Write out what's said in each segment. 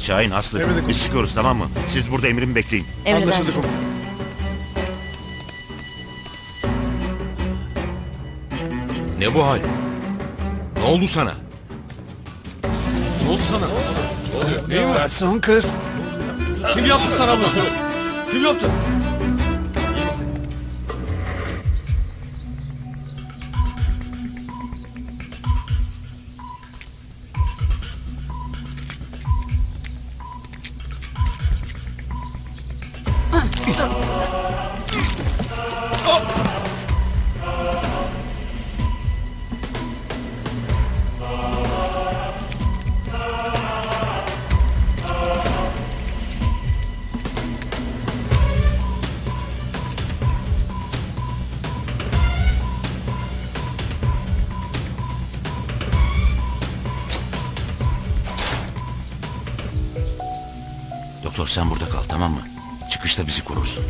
Şahin, Aslı Emredin biz çıkıyoruz tamam mı? Siz burada emrimi bekleyin. Anlaşıldı Emredersiniz. komutanım. Ne bu hal? Ne oldu sana? Ne oldu sana? Ne var son kız? Kim yaptı sana bunu? Kim yaptı? Doktor sen burada kal tamam mı? Çıkışta bizi korursun.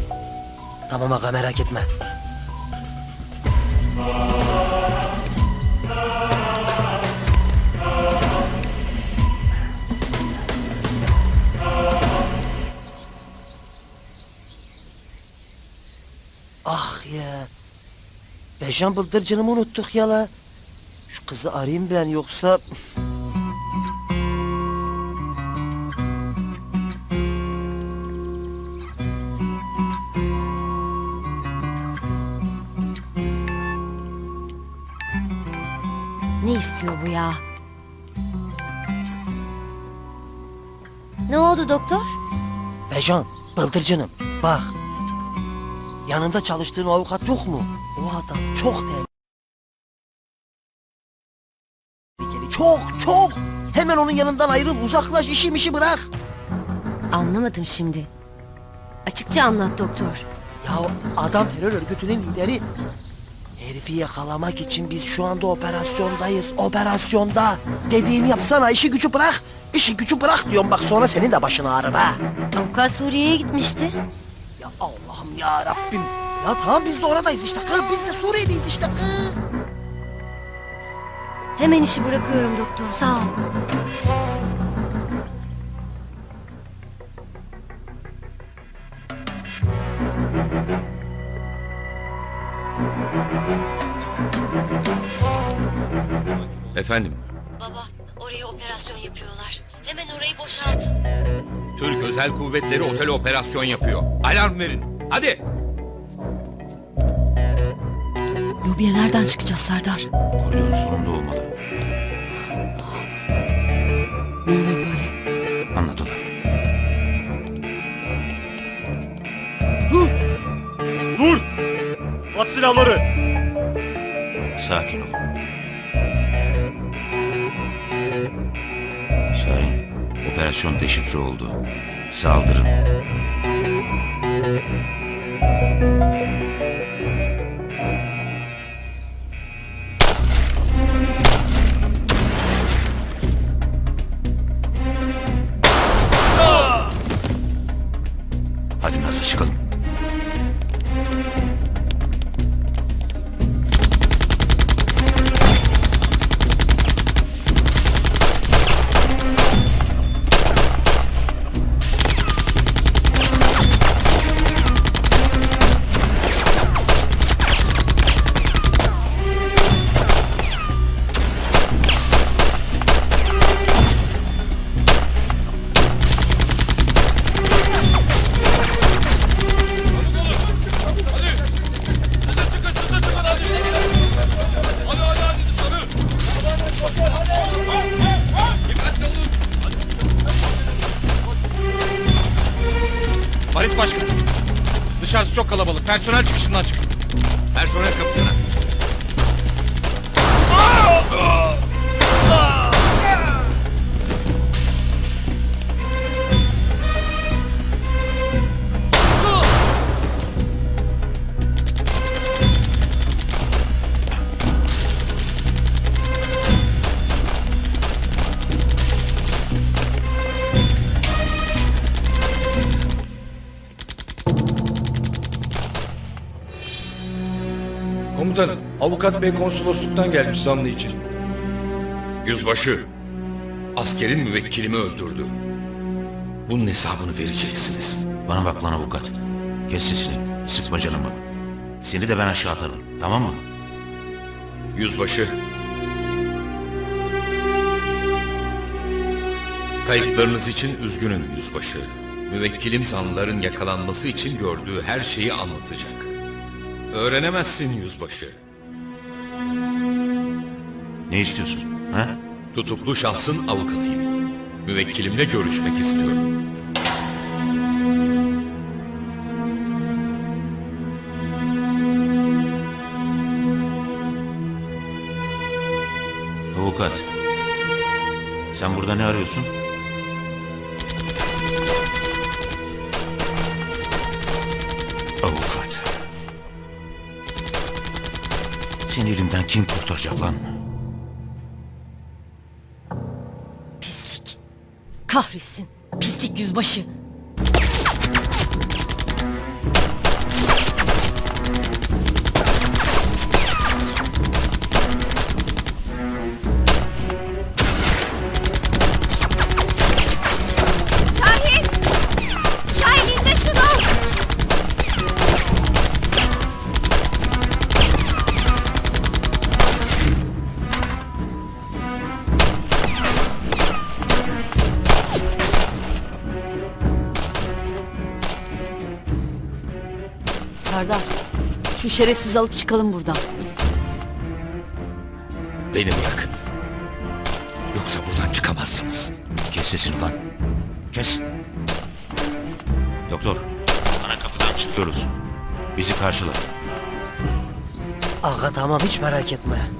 Tamam aga merak etme. Ah ya. Bejan bıldırcınımı unuttuk ya la. Şu kızı arayayım ben yoksa... istiyor bu ya? Ne oldu doktor? Bejan, bıldırcınım bak. Yanında çalıştığın avukat yok mu? O adam çok tehlikeli. Çok çok. Hemen onun yanından ayrıl uzaklaş işi bırak. Anlamadım şimdi. Açıkça anlat doktor. Ya adam terör örgütünün lideri. Herifi yakalamak için biz şu anda operasyondayız. Operasyonda. Dediğimi yapsana işi gücü bırak. İşi gücü bırak diyorum bak sonra senin de başın ağrır ha. Avukat Suriye'ye gitmişti. Ya Allah'ım ya Rabbim. Ya tamam biz de oradayız işte. Kız, biz de Suriye'deyiz işte. Kız. Hemen işi bırakıyorum doktor sağ ol. Efendim, Baba oraya operasyon yapıyorlar. Hemen orayı boşalt. Türk Özel Kuvvetleri otel operasyon yapıyor. Alarm verin. Hadi. Lobiye nereden çıkacağız Serdar? Koridorun sonunda olmalı. Ne oluyor böyle? Anladılar. Dur. Dur! At silahları! Operasyon deşifre oldu. Saldırın. Hadi nasıl çıkalım? Dışarısı çok kalabalık. Personel çıkışından çık. Personel kapısına. Komutanım, avukat bey konsolosluktan gelmiş zanlı için. Yüzbaşı. Askerin müvekkilimi öldürdü. Bunun hesabını vereceksiniz. Bana bak lan avukat. Kes sesini. Sıkma canımı. Seni de ben aşağı atarım. Tamam mı? Yüzbaşı. Kayıplarınız için üzgünüm yüzbaşı. Müvekkilim zanlıların yakalanması için gördüğü her şeyi anlatacak. Öğrenemezsin yüzbaşı. Ne istiyorsun? Ha? Tutuklu şahsın avukatıyım. Müvekkilimle görüşmek istiyorum. Avukat. Sen burada ne arıyorsun? Seni elimden kim kurtaracak lan? Pislik. Kahretsin. Pislik yüzbaşı. Serdar. Şu şerefsiz alıp çıkalım buradan. Beni bırakın. Yoksa buradan çıkamazsınız. Kes sesini lan. Kes. Doktor. Ana kapıdan çıkıyoruz. Bizi karşıla. Aga tamam hiç merak etme.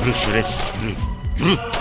Yürü şerefsiz yürü. Yürü.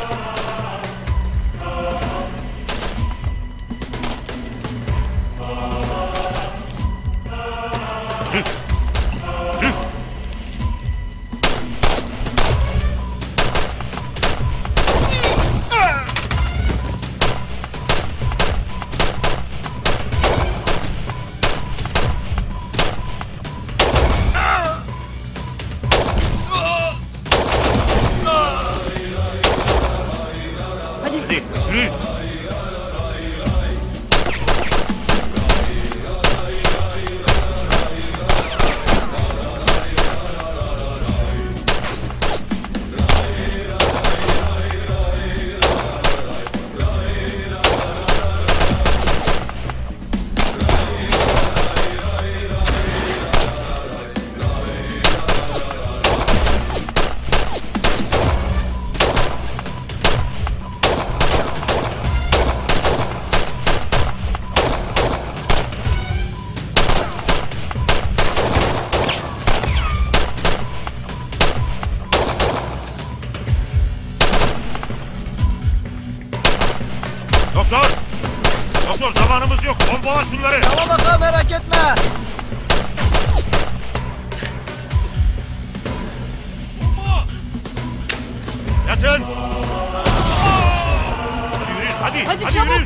Hadi. Çabuk.